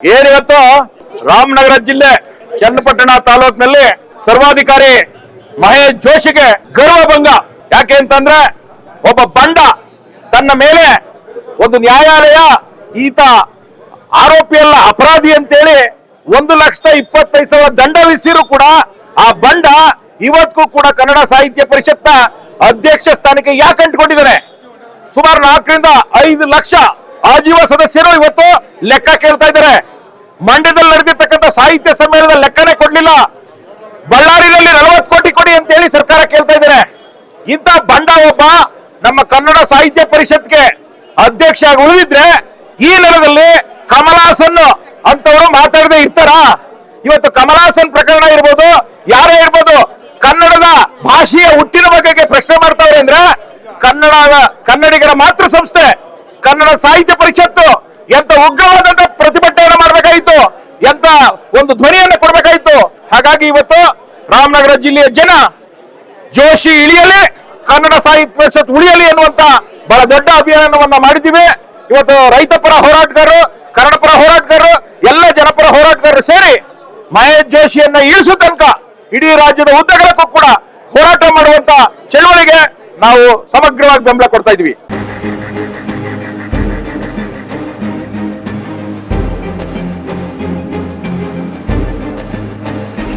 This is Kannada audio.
ಏನಿವತ್ತು ರಾಮನಗರ ಜಿಲ್ಲೆ ಚನ್ನಪಟ್ಟಣ ತಾಲೂಕಿನಲ್ಲಿ ಸರ್ವಾಧಿಕಾರಿ ಮಹೇಶ್ ಜೋಶಿಗೆ ಗರ್ವಭಂಗ ಯಾಕೆ ಅಂತಂದ್ರೆ ಒಬ್ಬ ಬಂಡ ತನ್ನ ಮೇಲೆ ಒಂದು ನ್ಯಾಯಾಲಯ, ಈತ ಆರೋಪಿಯಲ್ಲ ಅಪರಾಧಿ ಅಂತೇಳಿ ಒಂದು ಲಕ್ಷದ ಇಪ್ಪತ್ತೈದು ಸಾವಿರ ದಂಡ ವಿಸಿರು ಕೂಡ ಆ ಬಂಡ ಇವತ್ತಿಗೂ ಕೂಡ ಕನ್ನಡ ಸಾಹಿತ್ಯ ಪರಿಷತ್ನ ಅಧ್ಯಕ್ಷ ಸ್ಥಾನಕ್ಕೆ ಯಾಕೆ ಅಂಟ್ಕೊಂಡಿದ್ದಾನೆ? ಸುಮಾರು ನಾಲ್ಕರಿಂದ ಐದು ಲಕ್ಷ ಆಜೀವ ಸದಸ್ಯರು ಇವತ್ತು ಲೆಕ್ಕ ಕೇಳ್ತಾ ಇದ್ದಾರೆ. ಮಂಡ್ಯದಲ್ಲಿ ನಡೆದಿರ್ತಕ್ಕಂಥ ಸಾಹಿತ್ಯ ಸಮ್ಮೇಳನದ ಲೆಕ್ಕನೇ ಕೊಡ್ಲಿಲ್ಲ. ಬಳ್ಳಾರಿನಲ್ಲಿ ನಲವತ್ತು ಕೋಟಿ ಕೊಡಿ ಅಂತ ಹೇಳಿ ಸರ್ಕಾರ ಕೇಳ್ತಾ ಇದ್ದಾರೆ ಇಂಥ ಬಂಡ ಒಬ್ಬ ನಮ್ಮ ಕನ್ನಡ ಸಾಹಿತ್ಯ ಪರಿಷತ್ಗೆ ಅಧ್ಯಕ್ಷ ಆಗಿ ಉಳಿದಿದ್ರೆ ಈ ನೆಲದಲ್ಲಿ ಕಮಲಾಸನ್ ಅಂತವರು ಮಾತಾಡದೆ ಇರ್ತಾರಾ? ಇವತ್ತು ಕಮಲಾಸನ್ ಪ್ರಕರಣ ಇರ್ಬೋದು, ಯಾರೇ ಇರ್ಬೋದು, ಕನ್ನಡದ ಭಾಷೆಯ ಹುಟ್ಟಿನ ಬಗ್ಗೆ ಪ್ರಶ್ನೆ ಮಾಡ್ತಾವ್ರೆ ಅಂದ್ರೆ ಕನ್ನಡ ಕನ್ನಡಿಗರ ಮಾತೃ ಸಂಸ್ಥೆ, ಕನ್ನಡ ಸಾಹಿತ್ಯ ಪರಿಷತ್ತು ಎಂತ ಉಗ್ರವಾದಂತ ಮಾಡಬೇಕಾಯಿತು ಒಂದು ಧ್ವನಿಯನ್ನು ಕೊಡಬೇಕಾಯಿತು. ಹಾಗಾಗಿ ಇವತ್ತು ರಾಮನಗರ ಜಿಲ್ಲೆಯ ಜನ ಜೋಶಿ ಇಳಿಯಲಿ, ಕನ್ನಡ ಸಾಹಿತ್ಯ ಪರಿಷತ್ ಉಳಿಯಲಿ ಅನ್ನುವಂತ ಬಹಳ ದೊಡ್ಡ ಅಭಿಯಾನವನ್ನ ಮಾಡಿದ್ದೀವಿ. ಇವತ್ತು ರೈತ ಪರ ಹೋರಾಟಗಾರರು, ಕನ್ನಡ ಪರ ಹೋರಾಟಗಾರರು, ಎಲ್ಲ ಜನಪರ ಹೋರಾಟಗಾರರು ಸೇರಿ ಮಹೇಶ್ ಜೋಶಿಯನ್ನ ಇಳಿಸುವ ತನಕ ಇಡೀ ರಾಜ್ಯದ ಉದ್ದಗಲಕ್ಕೂ ಕೂಡ ಹೋರಾಟ ಮಾಡುವಂತ ಚಳುವಳಿಗೆ ನಾವು ಸಮಗ್ರವಾಗಿ ಬೆಂಬಲ ಕೊಡ್ತಾ ಇದ್ವಿ